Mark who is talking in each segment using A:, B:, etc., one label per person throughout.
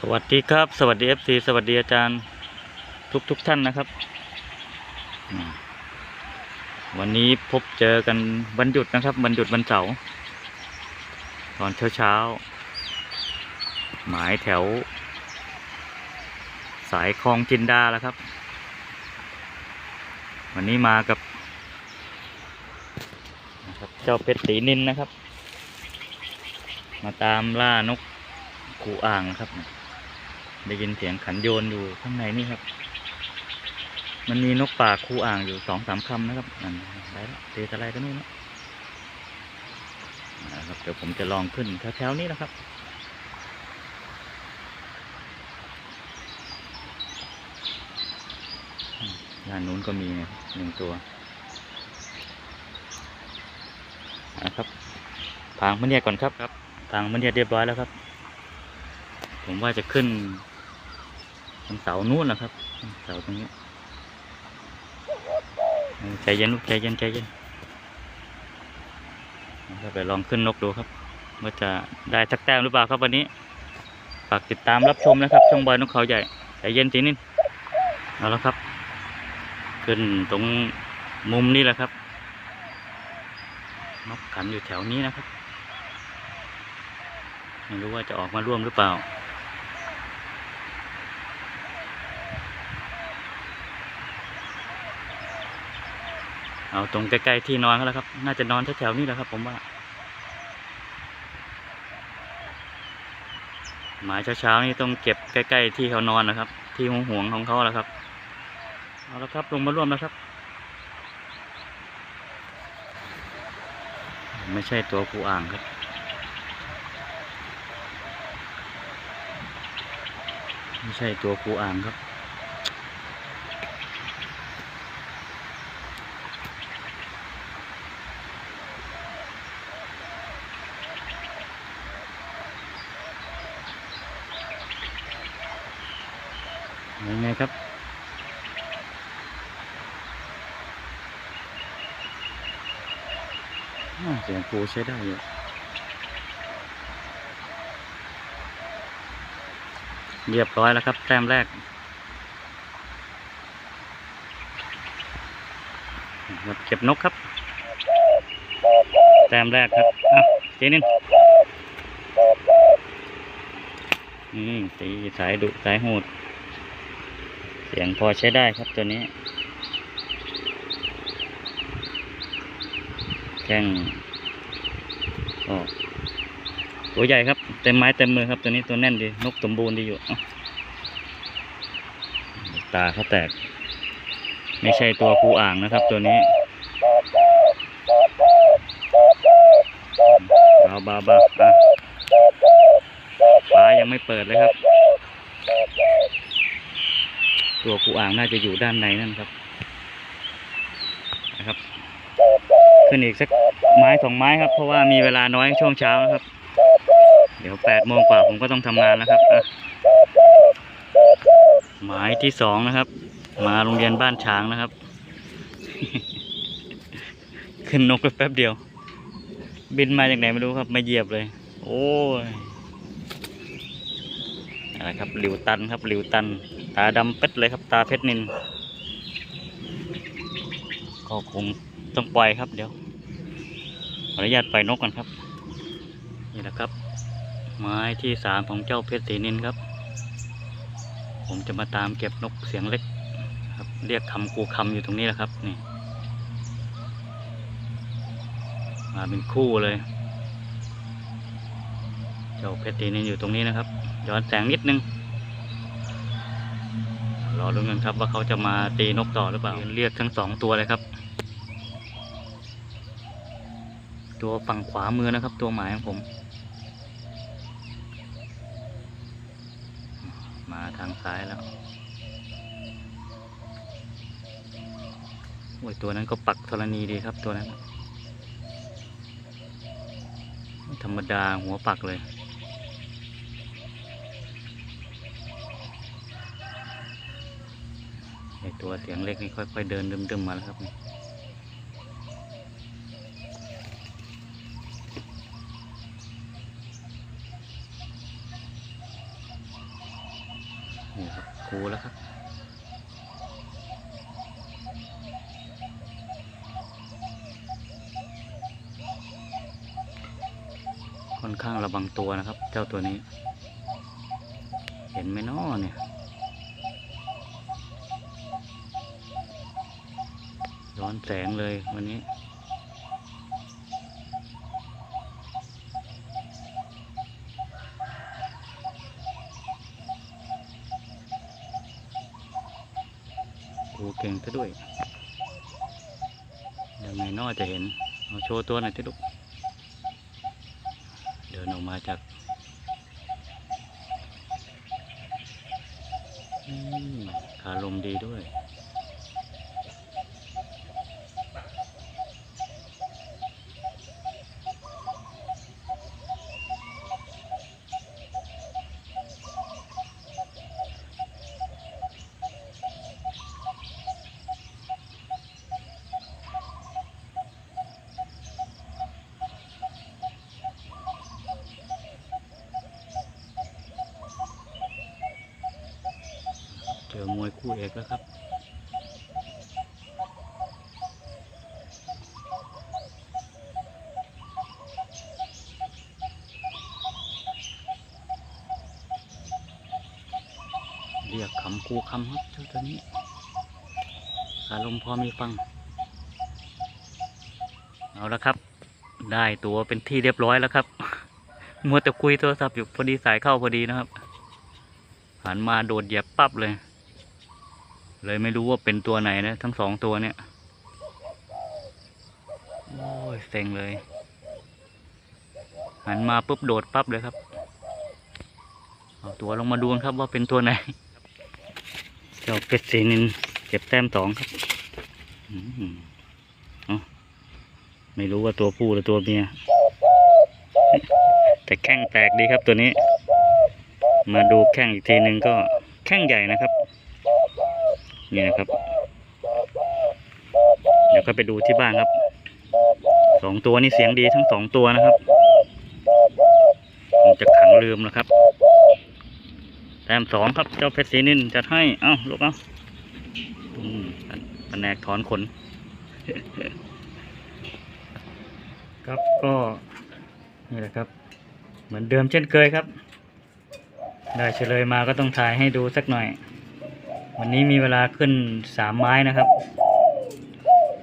A: สวัสดีครับ สวัสดีเอฟซีสวัสดีอาจารย์ทุกทุกท่านนะครับ วันนี้พบเจอกันวันหยุดนะครับวันหยุดวันเสาร์ตอนเช้าเช้าหมายแถว สายคลองจินดาแล้วครับ วันนี้มากับนะครับเจ้าเพชรสีนินนะครับ มาตามล่านกกูอ่างครับ ได้ยินเสียงขันโยนอยู่ข้างในนี่ครับ มันมีนกป่าคูอ่างอยู่สองสามคำนะครับนั่นได้แล้วเตะอะไรกันนู่นแล้วนะครับเดี๋ยวผมจะลองขึ้นแถวๆนี้นะครับอืมด้านนู้นก็มีเนี่ยหนึ่งตัวนะครับทางมันแยกก่อนครับครับทางมันแยกเรียบร้อยแล้วครับ ผมว่าจะขึ้น บนเสานู้นนะครับเสาตรงนี้ใจเย็นลูกใจเย็นใจเย็นนะครับไปลองขึ้นนกดูครับ ว่าจะได้สักแต้มหรือเปล่าครับวันนี้ฝากติดตามรับชมนะครับช่องบอยนกเขาใหญ่ใจเย็นทีนิดเอาแล้วครับ ขึ้นตรงมุมนี้แหละครับนกขันอยู่แถวนี้นะครับไม่รู้ว่าจะออกมาร่วมหรือเปล่า เอาตรงใกล้ๆที่นอนเขาแล้วครับ น่าจะนอนแถวๆนี้แหละครับ ผมว่าหมายเช้าๆนี่ต้องเก็บใกล้ๆที่เขานอนนะครับ ที่ห่วงๆของเขาแล้วครับเอาละครับลงมาร่วมแล้วครับ ไม่ใช่ตัวกูอ่างครับไม่ใช่ตัวกูอ่างครับ ครับ เสียงปูใช้ได้อยู่เรียบร้อยแล้วครับแต้มแรกครับเก็บนกครับ แต้มแรกครับอ้าวเจนินนี่ตีสายดุสายโหด เสียงพอใช้ได้ครับตัวนี้ แข้งก็ตัวใหญ่ครับ เต็มไม้เต็มมือครับตัวนี้ตัวแน่นดี นกสมบูรณ์ดีอยู่ ตาเขาแตก ไม่ใช่ตัวปูอ่างนะครับตัวนี้บาบาบาอะฟ้ายังไม่เปิดเลยครับ ตัวปูอ่างน่าจะอยู่ด้านในนั่นครับนะครับขึ้นอีกสักไม้สองไม้ครับ เพราะว่ามีเวลาน้อยช่วงเช้านะครับ เดี๋ยวแปดโมงกว่าผมก็ต้องทำงานแล้วครับอะหมายที่สองนะครับ มาโรงเรียนบ้านช้างนะครับ ขึ้นนกไปแป๊บเดียว บินมาจากไหนไม่รู้ครับมาเหยียบเลย โอ้ยอะไรครับหลิวตันครับหลิวตัน ตาดำเป็ดเลยครับ ตาเพชรนิน ก็คงต้องปล่อยครับเดี๋ยวขออนุญาตปล่อยนกก่อนครับ นี่แหละครับ ไม้ที่สามของเจ้าเพชรสีนินครับ ผมจะมาตามเก็บนกเสียงเล็กครับ เรียกคำกูคำอยู่ตรงนี้แหละครับนี่มาเป็นคู่เลย เจ้าเพชรสีนินอยู่ตรงนี้นะครับ ย้อนแสงนิดนึง รอรุ้นกันครับว่าเขาจะมาตีนกต่อหรือเปล่า เรียกทั้งสองตัวเลยครับ ตัวฝั่งขวามือนะครับ ตัวหมายของผม มาทางซ้ายแล้วโอ้ยตัวนั้นก็ปักธรณีดีครับตัวนั้น ธรรมดาหัวปักเลย ไอ ตัวเสียงเล็กนี่ค่อยๆเดินดึมๆมาแล้วครับนี่นี่ครับกูแล้วครับค่อนข้างระวังตัวนะครับ เจ้าตัวนี้ เห็นไหมน้อเนี่ย ร้อนแสงเลยวันนี้ดูเก่งซะด้วยยังไงน้อจะเห็น เอาโชว์ตัวหน่อยที่ลูก เดินออกมาจากอืมขาลมดีด้วย คู่เอกแล้วครับเรียกคำคูคำครับเจ้าตัวนี้อารมณ์พอมีฟัง เอาละครับ ได้ตัวเป็นที่เรียบร้อยแล้วครับมัวแต่คุยโทรศัพท์อยู่พอดีสายเข้าพอดีนะครับหันมาโดดเหยียบปั๊บเลย เลยไม่รู้ว่าเป็นตัวไหนนะ ทั้งสองตัวเนี่ย โอ้ยเซ็งเลย หันมาปุ๊บโดดปั๊บเลยครับ เอาตัวลงมาดูครับว่าเป็นตัวไหน เจ้าเป็ดสีนินเก็บแต้มสองครับอืมเอไม่รู้ว่าตัวผู้หรือตัวเมีย แต่แข้งแตกดีครับตัวนี้ มาดูแข้งอีกทีหนึ่งก็แข้งใหญ่นะครับ นี่นะครับ เดี๋ยวก็ไปดูที่บ้านครับสองตัวนี้เสียงดีทั้งสองตัวนะครับคงจะขังลืมแล้วครับแต้มสองครับ เจ้าเพชรศรีนินจัดให้ เอ้าลูกเอ้าอืมแผนกถอนขน ครับก็นี่แหละครับ เหมือนเดิมเช่นเคยครับ ได้เฉลยมาก็ต้องถ่ายให้ดูสักหน่อย วันนี้มีเวลาขึ้นสามไม้นะครับ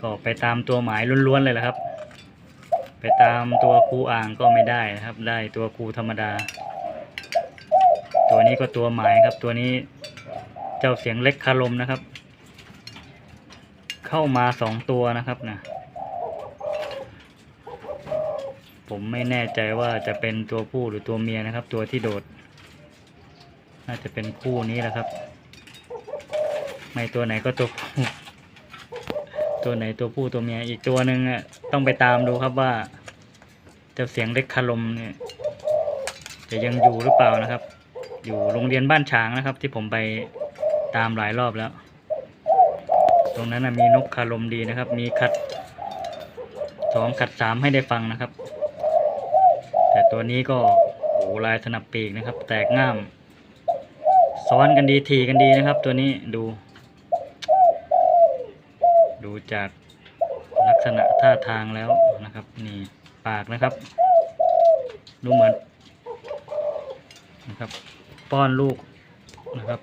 A: ก็ไปตามตัวหมายล้วนๆเลยแหละครับ ไปตามตัวครูอ่างก็ไม่ได้นะครับ ได้ตัวครูธรรมดา ตัวนี้ก็ตัวหมายครับ ตัวนี้เจ้าเสียงเล็กคารมนะครับ เข้ามาสองตัวนะครับนะผมไม่แน่ใจว่าจะเป็นตัวผู้หรือตัวเมียนะครับ ตัวที่โดด น่าจะเป็นคู่นี้แหละครับ ไม่ตัวไหนก็ตัวตัวไหนตัวผู้ตัวเมียอีกตัวหนึ่งอะต้องไปตามดูครับว่าเจ้าเสียงเล็กคารมเนี่ย จะยังอยู่หรือเปล่านะครับ อยู่โรงเรียนบ้านฉางนะครับ ที่ผมไปตามหลายรอบแล้ว ตรงนั้นนะมีนกคารมดีนะครับ มีขัดสองขัดสามให้ได้ฟังนะครับ แต่ตัวนี้ก็โอ้ลายสนับปีกนะครับ แตกง่าม ซ้อนกันดีทีกันดีนะครับ ตัวนี้ดู ดูจากลักษณะท่าทางแล้วนะครับ นี่ปากนะครับ ดูเหมือนนะครับ ป้อนลูกนะครับ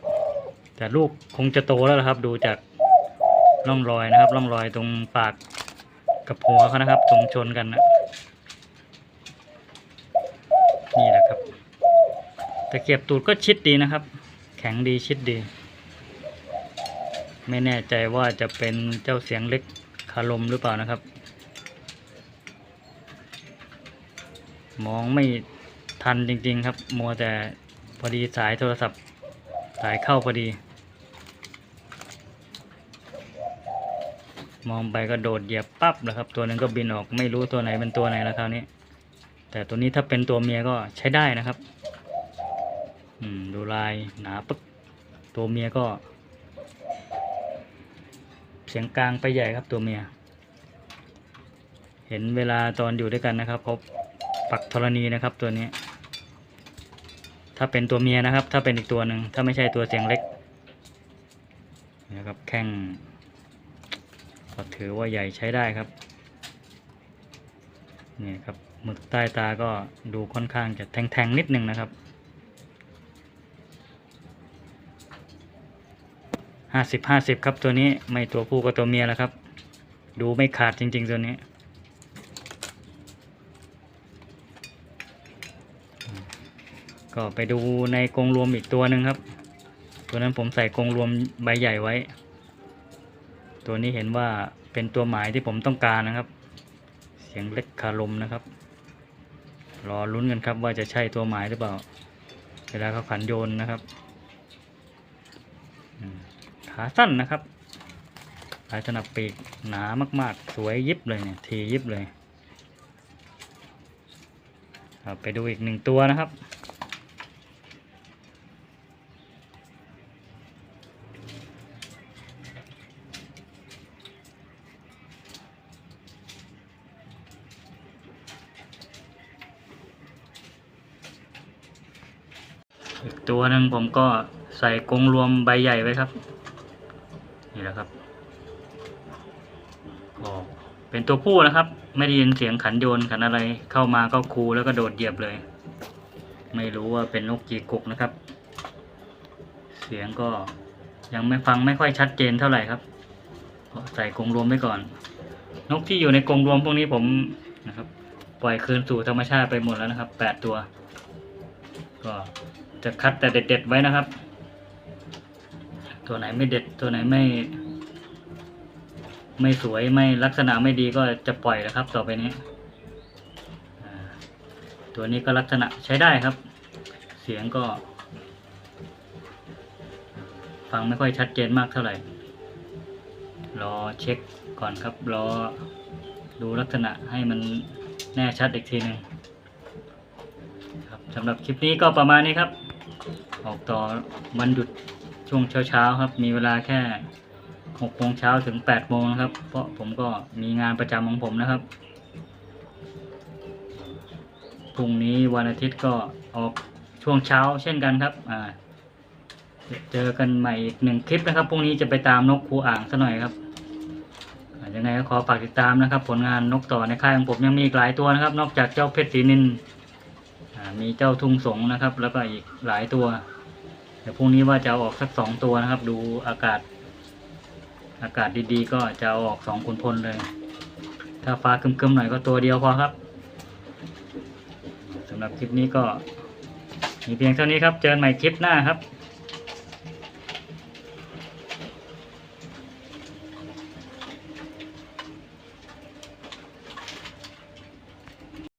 A: แต่ลูกคงจะโตแล้วนะครับ ดูจากร่องรอยนะครับ ร่องรอยตรงปากกับหัวเขานะครับ ตรงชนกันนะนี่แหละครับตะเกียบตูดก็ชิดดีนะครับ แข็งดีชิดดี ไม่แน่ใจว่าจะเป็นเจ้าเสียงเล็กคารมหรือเปล่านะครับ มองไม่ทันจริง ๆ ครับ มัวแต่พอดีสายโทรศัพท์สายเข้าพอดี มองไปก็โดดเหยียบปั๊บแล้วครับ ตัวหนึงก็บินออกไม่รู้ตัวไหนเป็นตัวไหนแล้วคราวนี้ แต่ตัวนี้ถ้าเป็นตัวเมียก็ใช้ได้นะครับ อืมดูลายหนาปึ๊กตัวเมียก็ สียงกลางไปใหญ่ครับตัวเมีย เห็นเวลาตอนอยู่ด้วยกันนะครับพบปักธรณีนะครับตัวนี้ ถ้าเป็นตัวเมียนะครับ ถ้าเป็นอีกตัวหนึ่งถ้าไม่ใช่ตัวเสียงเล็กนะครับแข้งก็ถือว่าใหญ่ใช้ได้ครับนี่ครับหมึกใต้ตาก็ดูค่อนข้างจะแทงๆนิดนึงนะครับ ห้าสิบห้าสิบครับตัวนี้ไม่ตัวผู้ก็ตัวเมียแล้วครับ ดูไม่ขาดจริง ๆ ตัวนี้ก็ไปดูในกรงรวมอีกตัวหนึ่งครับ ตัวนั้นผมใส่กรงรวมใบใหญ่ไว้ ตัวนี้เห็นว่าเป็นตัวหมายที่ผมต้องการนะครับ เสียงเล็กคารมนะครับ รอลุ้นกันครับว่าจะใช่ตัวหมายหรือเปล่า เวลาเขาขันโยนนะครับ ขาสั้นนะครับลายสนับปีกหนามาก ๆ สวยยิบเลยเนี่ยทียิบเลยครับไปดูอีกหนึ่งตัวนะครับ อีกตัวหนึ่งผมก็ใส่กรงรวมใบใหญ่ไว้ครับ นี่แหละครับ ก็เป็นตัวผู้นะครับ ไม่ได้ยินเสียงขันโยนขันอะไรเข้ามาก็คูแล้วก็โดดเหยียบเลย ไม่รู้ว่าเป็นนกจีกุกนะครับ เสียงก็ยังไม่ฟังไม่ค่อยชัดเจนเท่าไหร่ครับใส่กรงรวมไว้ก่อน นกที่อยู่ในกรงรวมพวกนี้ผมนะครับ ปล่อยคืนสู่ธรรมชาติไปหมดแล้วนะครับแปดตัว ก็จะคัดแต่เด็ด ๆ ไว้นะครับ ตัวไหนไม่เด็ดตัวไหนไม่ ไม่สวยไม่ลักษณะไม่ดีก็จะปล่อยนะครับ ต่อไปนี้ตัวนี้ก็ลักษณะใช้ได้ครับ เสียงก็ ฟังไม่ค่อยชัดเจนมากเท่าไหร่ รอเช็คก่อนครับ รอดูลักษณะให้มันแน่ชัดอีกทีหนึ่งครับสำหรับคลิปนี้ก็ประมาณนี้ครับ ออกต่อวันหยุด ช่วงเช้าๆครับ มีเวลาแค่หกโมงเช้าถึงแปดโมงครับ เพราะผมก็มีงานประจำของผมนะครับพรุ่งนี้วันอาทิตย์ก็ออกช่วงเช้าเช่นกันครับอ่าเจอกันใหม่อีกหนึ่งคลิปนะครับพรุ่งนี้จะไปตามนกคูอ่างซะหน่อยครับยังไงก็ขอฝากติดตามนะครับ ผลงานนกต่อในค่ายของผมยังมีอีกหลายตัวนะครับ นอกจากเจ้าเพชรศรีนินมีเจ้าทุ่งสงนะครับ แล้วก็อีกหลายตัว ดี๋ยวพรุ่งนี้ว่าจะเอาออกสักสองตัวนะครับ ดูอากาศ อากาศดีๆ ก็จะเอาออกสองขุนพลเลย ถ้าฟ้าคึมๆหน่อยก็ตัวเดียวพอครับสำหรับคลิปนี้ก็มีเพียงเท่านี้ครับ เจอกันใหม่คลิปหน้าครับ